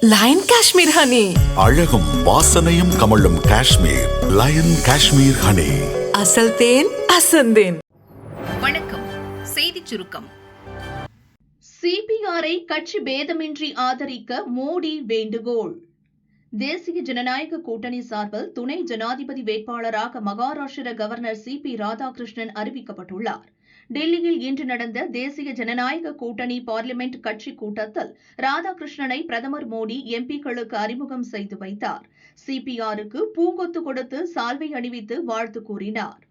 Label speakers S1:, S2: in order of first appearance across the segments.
S1: Line Kashmir honey
S2: அழகும் வாசனையும் கமழும் காஷ்மீர். லயன் காஷ்மீர் ஹனி
S1: அசல் தேன் அசந்தேன்
S3: வணக்கம். செய்திச் சுருக்கம்.
S4: சிபிஆரை கட்சி பேதமின்றி ஆதரிக்க மோடி வேண்டுகோள். தேசிய ஜனநாயக கூட்டணி சார்பில் துணை ஜனாதிபதி வேட்பாளராக Maharashtra governor C P Radhakrishnan அறிவிக்கப்பட்டுள்ளார். டெல்லியில் இன்று நடந்த தேசிய ஜனநாயக கூட்டணி பார்லிமெண்ட் கட்சி கூட்டத்தில் ராதாகிருஷ்ணனை பிரதமர் மோடி எம்பிக்களுக்கு அறிமுகம் செய்து வைத்தார் சிபிஆருக்கு பூங்கொத்து கொடுத்து சால்வை அணிவித்து வாழ்த்து கூறினார்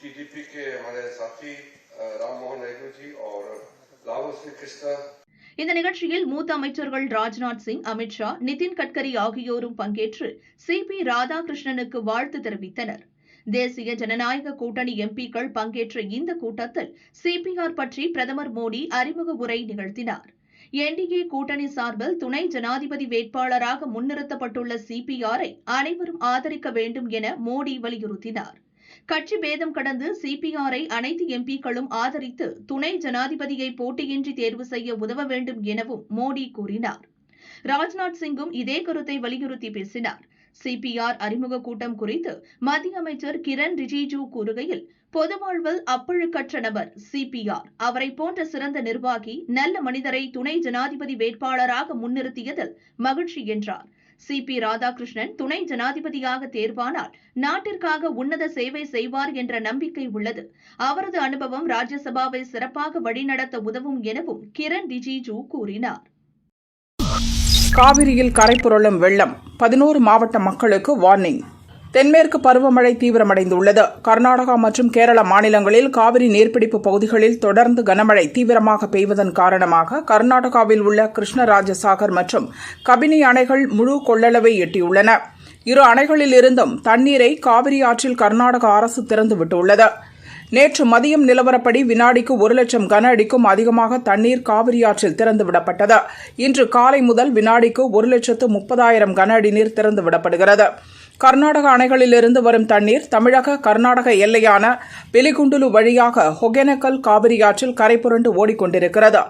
S5: टीडीपी के हमारे साथी अ, राम मोहन नायडू जी और लाहौल श्री कृष्णा
S4: இந்த நிகழ்ச்சியில் மூத்த அமைச்சர்கள் ராஜ்நாத் சிங் அமித்ஷா நிதின் கட்கரி ஆகியோரும் பங்கேற்று சி. பி. ராதாகிருஷ்ணனுக்கு வாழ்த்து தெரிவித்தனர். தேசிய ஜனநாயக கூட்டணி எம்பிக்கள் பங்கேற்ற இந்த கூட்டத்தில் சிபிஆர் பற்றி பிரதமர் மோடி அறிமுக உரை நிகழ்த்தினார். என்டிஏ கூட்டணி சார்பில் துணை ஜனாதிபதி வேட்பாளராக முன்னிறுத்தப்பட்டுள்ள சிபிஆரை அனைவரும் ஆதரிக்க வேண்டும் என மோடி வலியுறுத்தினார். கட்சி பேதம் கடந்து சிபிஆரை அனைத்து எம்பிக்களும் ஆதரித்து துணை ஜனாதிபதியை போட்டியின்றி தேர்வு செய்ய உதவ வேண்டும் எனவும் மோடி கூறினார். ராஜ்நாத் சிங்கும் இதே கருத்தை வலியுறுத்தி பேசினார். சிபிஆர் அறிமுக கூட்டம் குறித்து மத்திய அமைச்சர் கிரண் ரிஜிஜு கூறுகையில் பொது வாழ்வில் அப்பழுக்கற்ற நபர் சிபிஆர். அவரை போன்ற சிறந்த நிர்வாகி நல்ல மனிதரை துணை ஜனாதிபதி வேட்பாளராக முன்னிறுத்தியதில் மகிழ்ச்சி என்றார். சி. பி. ராதாகிருஷ்ணன் துணை ஜனாதிபதியாக தேர்வானால் நாட்டிற்காக உன்னத சேவை செய்வார் என்ற நம்பிக்கை உள்ளது. அவரது அனுபவம் ராஜ்யசபாவை சிறப்பாக வழிநடத்த உதவும் எனவும் கிரண் ரிஜிஜூ கூறினார்.
S6: காவிரியில் கரை புரளும் வெள்ளம். பதினோரு மாவட்ட மக்களுக்கு வார்னிங். தென்மேற்கு பருவமழை தீவிரமடைந்துள்ளது. கர்நாடகா மற்றும் கேரள மாநிலங்களில் காவிரி நீர்பிடிப்பு பகுதிகளில் தொடர்ந்து கனமழை தீவிரமாக பெய்வதன் காரணமாக கர்நாடகாவில் உள்ள கிருஷ்ணராஜசாகர் மற்றும் கபினி அணைகள் முழு கொள்ளளவை எட்டியுள்ளன. இரு அணைகளிலிருந்தும் தண்ணீரை காவிரி ஆற்றில் கர்நாடக அரசு திறந்துவிட்டுள்ளது நேற்று மதியம் நிலவரப்படி வினாடிக்கு ஒரு லட்சம் கன அடிக்கும் அதிகமாக தண்ணீர் காவிரி ஆற்றில் திறந்துவிடப்பட்டது இன்று காலை முதல் வினாடிக்கு ஒரு லட்சத்து முப்பதாயிரம் கன அடி நீர் திறந்துவிடப்படுகிறது கர்நாடக அணைகளிலிருந்து வரும் தண்ணீர் தமிழக கர்நாடக எல்லையான பிலிகுண்டுலு வழியாக ஒகேனக்கல் காவிரி ஆற்றில் கரை புரண்டு ஓடிக்கொண்டிருக்கிறது.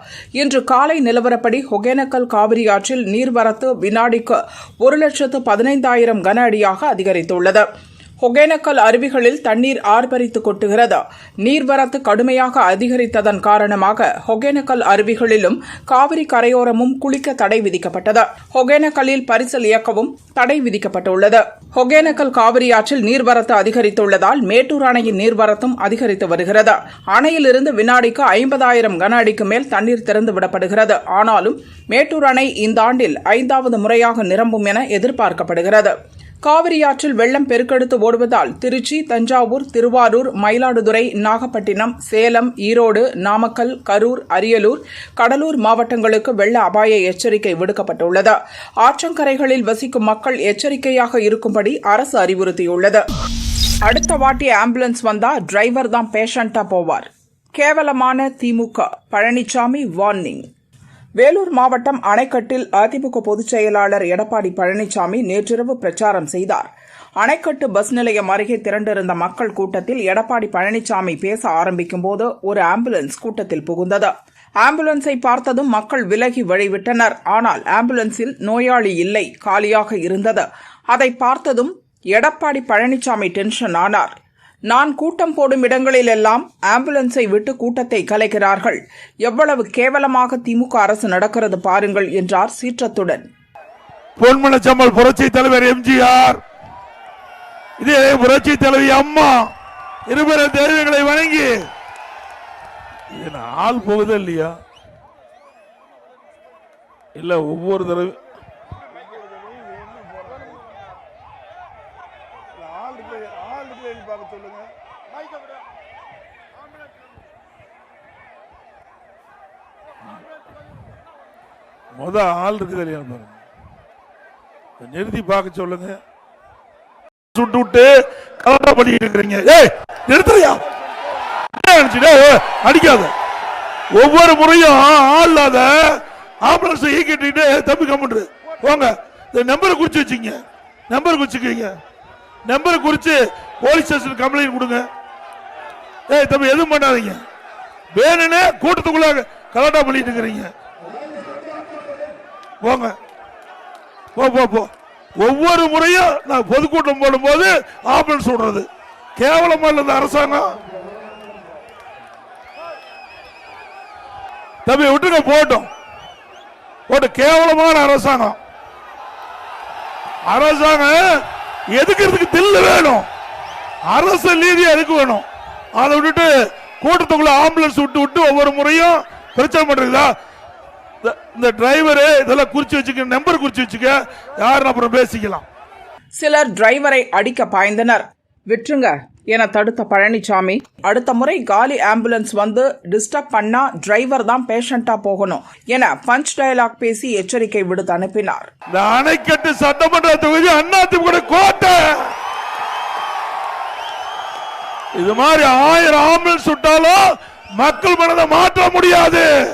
S6: இன்று காலை நிலவரப்படி ஒகேனக்கல் காவிரி ஆற்றில் நீர்வரத்து வினாடிக்கு ஒரு லட்சத்து பதினைந்தாயிரம் கன அடியாக அதிகரித்துள்ளது. ஒகேனக்கல் அருவிகளில் தண்ணீர் ஆர்ப்பரித்து கொட்டுகிறது. நீர்வரத்து கடுமையாக அதிகரித்ததன் காரணமாக ஒகேனக்கல் அருவிகளிலும் காவிரி கரையோரமும் குளிக்க தடை விதிக்கப்பட்டது. ஒகேனக்கல்லில் பரிசல் இயக்கவும் தடை விதிக்கப்பட்டுள்ளது. ஒகேனக்கல் காவிரி ஆற்றில் நீர்வரத்து அதிகரித்துள்ளதால் மேட்டூர் அணையின் நீர்வரத்தும் அதிகரித்து வருகிறது. அணையிலிருந்து வினாடிக்கு ஐம்பதாயிரம் கன அடிக்கு மேல் தண்ணீர் திறந்து விடப்படுகிறது. ஆனாலும் மேட்டூர் அணை இந்த ஆண்டில் ஐந்தாவது முறையாக நிரம்பும் என எதிர்பார்க்கப்படுகிறது. காவிரி ஆற்றில் வெள்ளம் பெருக்கெடுத்து ஓடுவதால் திருச்சி தஞ்சாவூர் திருவாரூர் மயிலாடுதுறை நாகப்பட்டினம் சேலம் ஈரோடு நாமக்கல் கரூர் அரியலூர் கடலூர் மாவட்டங்களுக்கு வெள்ள அபாய எச்சரிக்கை விடுக்கப்பட்டுள்ளது. ஆற்றங்கரைகளில் வசிக்கும் மக்கள் எச்சரிக்கையாக இருக்கும்படி அரசு அறிவுறுத்தியுள்ளது. அடுத்த வாட்டி ஆம்புலன்ஸ் வந்தா டிரைவர் தான் பேஷண்டா போவார். கேவலமான திமுக. பழனிசாமி வார்னிங். வேலூர் மாவட்டம் அணைக்கட்டில் அதிமுக பொதுச் செயலாளர் எடப்பாடி பழனிசாமி நேற்றிரவு பிரச்சாரம் செய்தார். அணைக்கட்டு பஸ் நிலையம் அருகே திரண்டிருந்த மக்கள் கூட்டத்தில் எடப்பாடி பழனிசாமி பேச ஆரம்பிக்கும்போது ஒரு ஆம்புலன்ஸ் கூட்டத்தில் புகுந்தது. ஆம்புலன்ஸை பார்த்ததும் மக்கள் விலகி வழிவிட்டனர். ஆனால் ஆம்புலன்ஸில் நோயாளி இல்லை காலியாக இருந்தது. அதை பார்த்ததும் எடப்பாடி பழனிசாமி டென்ஷன் ஆனார். நான் கூட்டம் போடும் இடங்களிலெல்லாம் ஆம்புலன்ஸை விட்டு கூட்டத்தை கலைக்கிறார்கள். எவ்வளவு கேவலமாக திமுக அரசு நடக்கிறது பாருங்கள் என்றார் சீற்றத்துடன்.
S7: பொன்மனச்சம்மல் புரட்சி தலைவர் எம்ஜிஆர். இதே புரட்சி தலைவி அம்மா இருபெரும் தெய்வங்களை வணங்கி. ஆள் போகுது இல்லையா? இல்ல ஒவ்வொரு தடவை முத ஆள் இருக்கு கல்யாணம் பாருங்க. நிறுத்தி பார்க்க சொல்லுங்க. சுட்டு விட்டு கலண்டா பண்ணிட்டு இருக்கிறீங்க. ஏய் நிறுத்துறியா? என்ன அடிக்காத. ஒவ்வொரு முறையும் ஆள் இல்லாத ஆம்புலன்ஸ் ஈக்கிட்டு தம்பி கம்முன்று போங்க. இந்த நம்பரை குறிச்சு வச்சுங்க நம்பர் குறிச்சுக்கீங்க நம்பரை குறிச்சு போலீஸ் ஸ்டேஷன் கம்ப்ளைண்ட் கொடுங்க. ஏய் தம்பி எதுவும் பண்ணாதீங்க. வேணும்னே கூட்டத்துக்குள்ள கலாட்டா பண்ணிட்டு இருக்கிறீங்க. போங்க. போ போ போ. ஒவ்வொரு முறையும் நான் பொதுக்கூட்டம் போடும்போது ஆம்புலன்ஸ் விடுறது கேவலமா இல்லை இந்த அரசாங்கம். தம்பி விட்டுங்க போட்டோம் போட்டு கேவலமான அரசாங்கம். அரசாங்கம் எதுக்கிறதுக்கு தில்லு வேணும்? அரசு நீதி எதுக்கு வேணும்? அதை விட்டுட்டு கூட்டத்துக்குள்ள ஆம்புலன்ஸ் விட்டு விட்டு ஒவ்வொரு முறையும் பிரச்சனை பண்றீங்களா? இந்த- டிரைவரு இதெல்லாம் குறிச்சு வச்சுக்க நம்பர் குறிச்சு வச்சுக்க யாருன்னு அப்புறம் பேசிக்கலாம்.
S6: சிலர் டிரைவரை அடிக்க பாய்ந்தனர். விட்டுருங்க என தடுத்த பழனிசாமி அடுத்த முறை காலி ஆம்புலன்ஸ் வந்து டிஸ்டர்ப் பண்ணா டிரைவர் தான் பேஷண்டா போகணும் என பஞ்ச் டயலாக் பேசி எச்சரிக்கை விடுத்து அனுப்பினார்.
S7: இந்த அணைக்கட்டு சட்டமன்ற தொகுதி அதிமுக கோட்டை! இது மாதிரி ஆயிரம் ஆம்புலன்ஸ் விட்டாலும் மக்கள் மனதை மாற்ற முடியாது.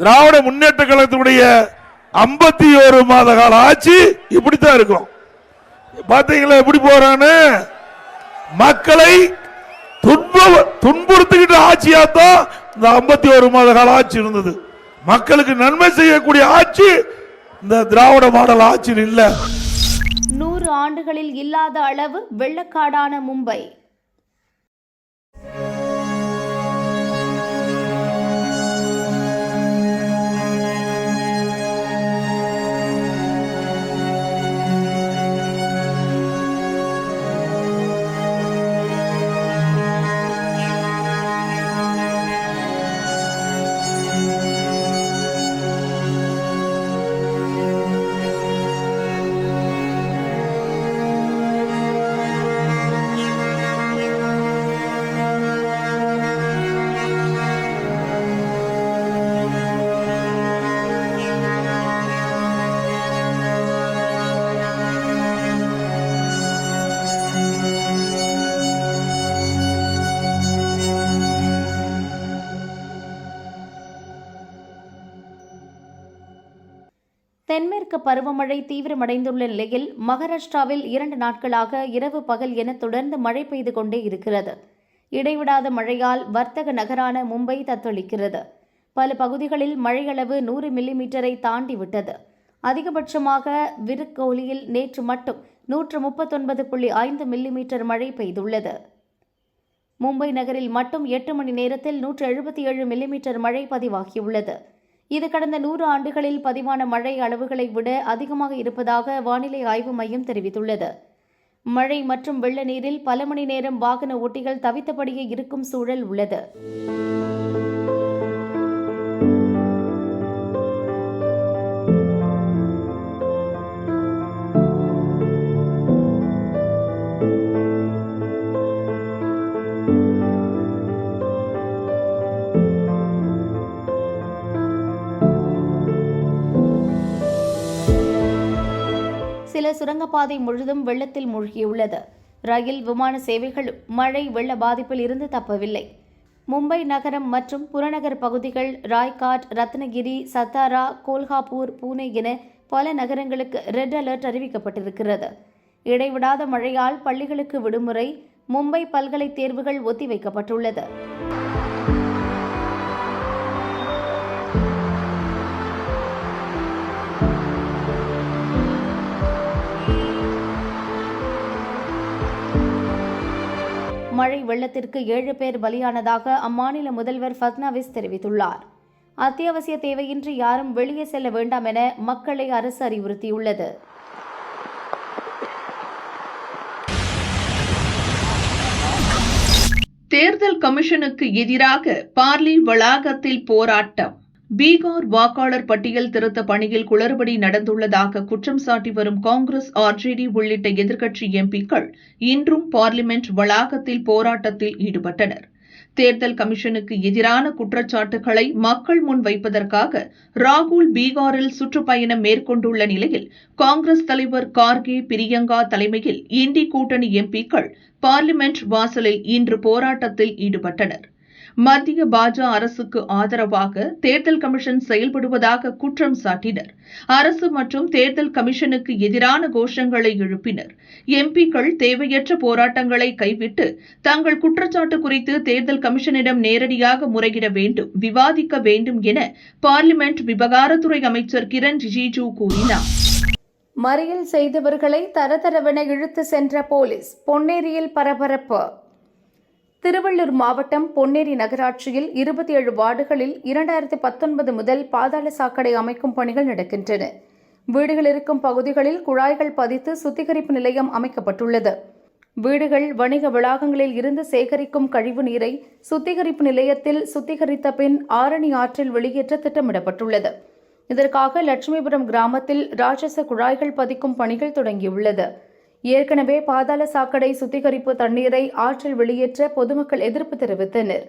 S7: திராவிட முன்னேற்ற கழகத்தினுடைய ஐம்பத்தி ஒரு மாத கால ஆட்சி இப்படித்தான் இருக்கும். பாத்தீங்களா எப்படி போறான்னு? மக்களை துன்ப துன்புறுத்திக்கிட்டு ஆட்சியாத்தான் இந்த ஐம்பத்தி ஒரு மாத கால ஆட்சி இருந்தது. மக்களுக்கு நன்மை செய்யக்கூடிய ஆட்சி இந்த திராவிட மாடல் ஆட்சியில் இல்ல.
S8: நூறு ஆண்டுகளில் இல்லாத அளவு வெள்ளக்காடான மும்பை. பருவமழை தீவிரமடைந்துள்ள நிலையில் மகாராஷ்டிராவில் இரண்டு நாட்களாக இரவு பகல் என தொடர்ந்து மழை பெய்து கொண்டே இருக்கிறது. இடைவிடாத மழையால் வர்த்தக நகரான மும்பை தத்தளிக்கிறது. பல பகுதிகளில் மழையளவு நூறு மில்லிமீட்டரை தாண்டி விட்டது அதிகபட்சமாக விருக்கோலியில் நேற்று மட்டும் நூற்று முப்பத்தொன்பது புள்ளி ஐந்து மில்லிமீட்டர் மழை பெய்துள்ளது. மும்பை நகரில் மட்டும் எட்டு மணி நேரத்தில் நூற்று எழுபத்தி ஏழு மில்லிமீட்டர் மழை பதிவாகியுள்ளது. இது கடந்த நூறு ஆண்டுகளில் பதிவான மழை அளவுகளை விட அதிகமாக இருப்பதாக வானிலை ஆய்வு மையம் தெரிவித்துள்ளது. மழை மற்றும் வெள்ள நீரில் பல மணி நேரம் வாகன ஓட்டிகள் தவித்தபடியே இருக்கும் சூழல் உள்ளது. சுரங்கப்பாதை முழுதும் வெள்ளத்தில் மூழ்கியுள்ளது. ரயில் விமான சேவைகளும் மழை வெள்ள பாதிப்பில் இருந்து தப்பவில்லை. மும்பை நகரம் மற்றும் புறநகர் பகுதிகள் ராய்காட் ரத்னகிரி சத்தாரா கோல்ஹாப்பூர் பூனே என பல நகரங்களுக்கு ரெட் அலர்ட் அறிவிக்கப்பட்டிருக்கிறது. இடைவிடாத மழையால் பள்ளிகளுக்கு விடுமுறை மும்பை பல்கலை தேர்வுகள் ஒத்திவைக்கப்பட்டுள்ளது. மழை வெள்ளத்திற்கு ஏழு பேர் பலியானதாக அம்மாநில முதல்வர் ஃபட்னாவிஸ் தெரிவித்துள்ளார். அத்தியாவசிய தேவையின்றி யாரும் வெளியே செல்ல வேண்டாம் என மக்களை அரசு அறிவுறுத்தியுள்ளது.
S4: தேர்தல் கமிஷனுக்கு எதிராக பார்லி வளாகத்தில் போராட்டம். பீகார் வாக்காளர் பட்டியல் திருத்த பணியில் குளறுபடி நடந்துள்ளதாக குற்றம் சாட்டி வரும் காங்கிரஸ் ஆர்ஜேடி உள்ளிட்ட எதிர்க்கட்சி எம்பிக்கள் இன்றும் பார்லிமெண்ட் வளாகத்தில் போராட்டத்தில் ஈடுபட்டனர். தேர்தல் கமிஷனுக்கு எதிரான குற்றச்சாட்டுகளை மக்கள் முன் வைப்பதற்காக ராகுல் பீகாரில் சுற்றுப்பயணம் மேற்கொண்டுள்ள நிலையில் காங்கிரஸ் தலைவர் கார்கே பிரியங்கா தலைமையில் இண்டி கூட்டணி எம்பிக்கள் பார்லிமெண்ட் வாசலில் இன்று போராட்டத்தில் ஈடுபட்டனர். மத்திய பாஜ அரசுக்கு ஆதரவாக தேர்தல் கமிஷன் செயல்படுவதாக குற்றம் சாட்டினர். அரசு மற்றும் தேர்தல் கமிஷனுக்கு எதிரான கோஷங்களை எழுப்பினர். எம்பிக்கள் தேவையற்ற போராட்டங்களை கைவிட்டு தங்கள் குற்றச்சாட்டு குறித்து தேர்தல் கமிஷனிடம் நேரடியாக முறையிட வேண்டும் விவாதிக்க வேண்டும் என பார்லிமெண்ட் விவகாரத்துறை அமைச்சர் கிரண் ரிஜிஜூ கூறினார்.
S8: மறியல் செய்தவர்களை தரதரவென இழுத்து சென்ற போலீஸ் பொன்னேரியில் பரபரப்பு. திருவள்ளூர் மாவட்டம் பொன்னேரி நகராட்சியில் இருபத்தி ஏழு வார்டுகளில் இரண்டாயிரத்தி பத்தொன்பது முதல் பாதாள சாக்கடை அமைக்கும் பணிகள் நடக்கின்றன. வீடுகள் இருக்கும் பகுதிகளில் குழாய்கள் பதித்து சுத்திகரிப்பு நிலையம் அமைக்கப்பட்டுள்ளது. வீடுகள் வணிக வளாகங்களில் இருந்து சேகரிக்கும் கழிவு நீரை சுத்திகரிப்பு நிலையத்தில் சுத்திகரித்த பின் ஆரணி ஆற்றில் வெளியேற்ற திட்டமிடப்பட்டுள்ளது. இதற்காக லட்சுமிபுரம் கிராமத்தில் ராட்சச குழாய்கள் பதிக்கும் பணிகள் தொடங்கியுள்ளது. ஏற்கனவே பாதாள சாக்கடை சுத்திகரிப்பு தண்ணீரை ஆற்றில் வெளியேற்ற பொதுமக்கள் எதிர்ப்பு தெரிவித்தனர்.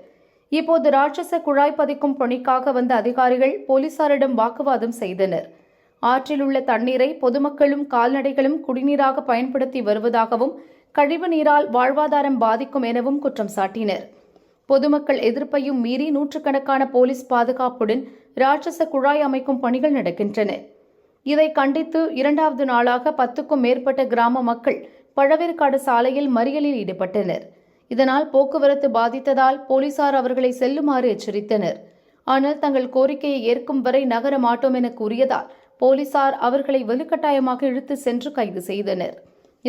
S8: இப்போது ராட்சச குழாய் பதிக்கும் பணிக்காக வந்த அதிகாரிகள் போலீசாரிடம் வாக்குவாதம் செய்தனர். ஆற்றில் உள்ள தண்ணீரை பொதுமக்களும் கால்நடைகளும் குடிநீராக பயன்படுத்தி வருவதாகவும் கழிவு நீரால் வாழ்வாதாரம் பாதிக்கும் எனவும் குற்றம் சாட்டினர். பொதுமக்கள் எதிர்ப்பையும் மீறி நூற்றுக்கணக்கான போலீஸ் பாதுகாப்புடன் ராட்சச குழாய் அமைக்கும் பணிகள் நடக்கின்றன. இதை கண்டித்து இரண்டாவது நாளாக பத்துக்கும் மேற்பட்ட கிராம மக்கள் பழவேற்காடு சாலையில் மறியலில் ஈடுபட்டனர். இதனால் போக்குவரத்து பாதித்ததால் போலீசார் அவர்களை செல்லுமாறு எச்சரித்தனர். ஆனால் தங்கள் கோரிக்கையை ஏற்கும் வரை நகர மாட்டோம் என கூறியதால் போலீசார் அவர்களை வலுக்கட்டாயமாக இழுத்து சென்று கைது செய்தனர்.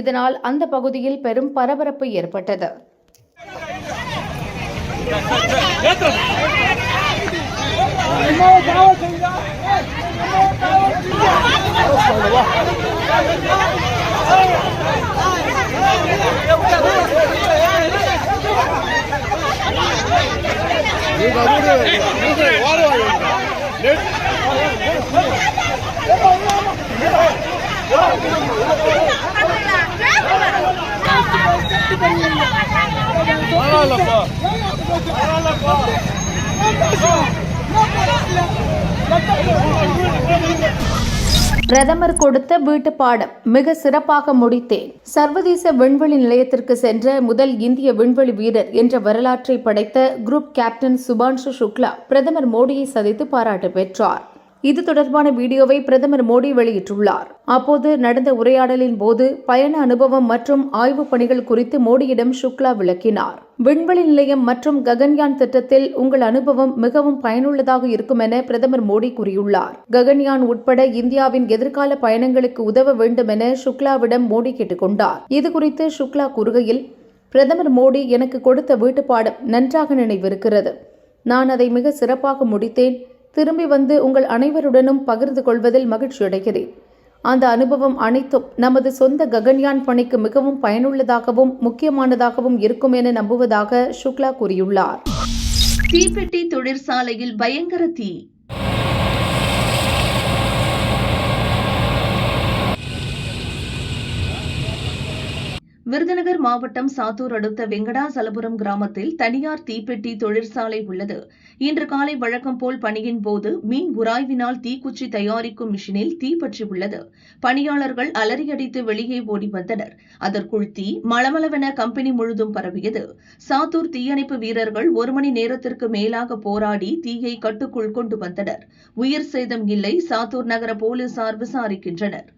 S8: இதனால் அந்த பகுதியில் பெரும் பரபரப்பு ஏற்பட்டது. Alala pa! Alala pa! Alala pa! பிரதமர் கொடுத்த வீட்டு பாடம் மிக சிறப்பாக முடித்தேன். சர்வதேச விண்வெளி நிலையத்திற்கு சென்ற முதல் இந்திய விண்வெளி வீரர் என்ற வரலாற்றை படைத்த குரூப் கேப்டன் சுபான்ஷு சுக்லா பிரதமர் மோடியை சந்தித்து பாராட்டு பெற்றார். இது தொடர்பான வீடியோவை பிரதமர் மோடி வெளியிட்டுள்ளார். அப்போது நடந்த உரையாடலின் போது பயண அனுபவம் மற்றும் ஆய்வுப் பணிகள் குறித்து மோடியிடம் சுக்லா விளக்கினார். விண்வெளி நிலையம் மற்றும் ககன்யான் திட்டத்தில் உங்கள் அனுபவம் மிகவும் பயனுள்ளதாக இருக்கும் என பிரதமர் மோடி கூறியுள்ளார். ககன்யான் உட்பட இந்தியாவின் எதிர்கால பயணங்களுக்கு உதவ வேண்டும் என சுக்லாவிடம் மோடி கேட்டுக்கொண்டார். இதுகுறித்து சுக்லா கூறுகையில் பிரதமர் மோடி எனக்கு கொடுத்த வீட்டுப்பாடம் நன்றாக நினைவிருக்கிறது. நான் அதை மிக சிறப்பாக முடித்தேன். திரும்பி வந்து உங்கள் அனைவருடனும் பகிர்ந்து கொள்வதில் மகிழ்ச்சியடைகிறேன். அந்த அனுபவம் அனைத்தும் நமது சொந்த ககன்யான் பணிக்கு மிகவும் பயனுள்ளதாகவும் முக்கியமானதாகவும் இருக்கும் என நம்புவதாக சுக்லா கூறியுள்ளார்.
S4: தீப்பெட்டி தொழிற்சாலையில் பயங்கர தீ. விருதுநகர் மாவட்டம் சாத்தூர் அடுத்த வெங்கடாசலபுரம் கிராமத்தில் தனியார் தீப்பெட்டி தொழிற்சாலை உள்ளது. இன்று காலை வழக்கம் போல் பணியின் போது மீன் உராய்வினால் தீக்குச்சி தயாரிக்கும் மிஷினில் தீப்பற்றி உள்ளது. பணியாளர்கள் அலறியடித்து வெளியே ஓடி வந்தனர். அதற்குள் தீ மளமளவென கம்பெனி முழுதும் பரவியது. சாத்தூர் தீயணைப்பு வீரர்கள் ஒரு மணி நேரத்திற்கு மேலாக போராடி தீயை கட்டுக்குள் கொண்டு வந்தனர். உயிர் சேதம் இல்லை சாத்தூர் நகர போலீசார் விசாரிக்கின்றனர்.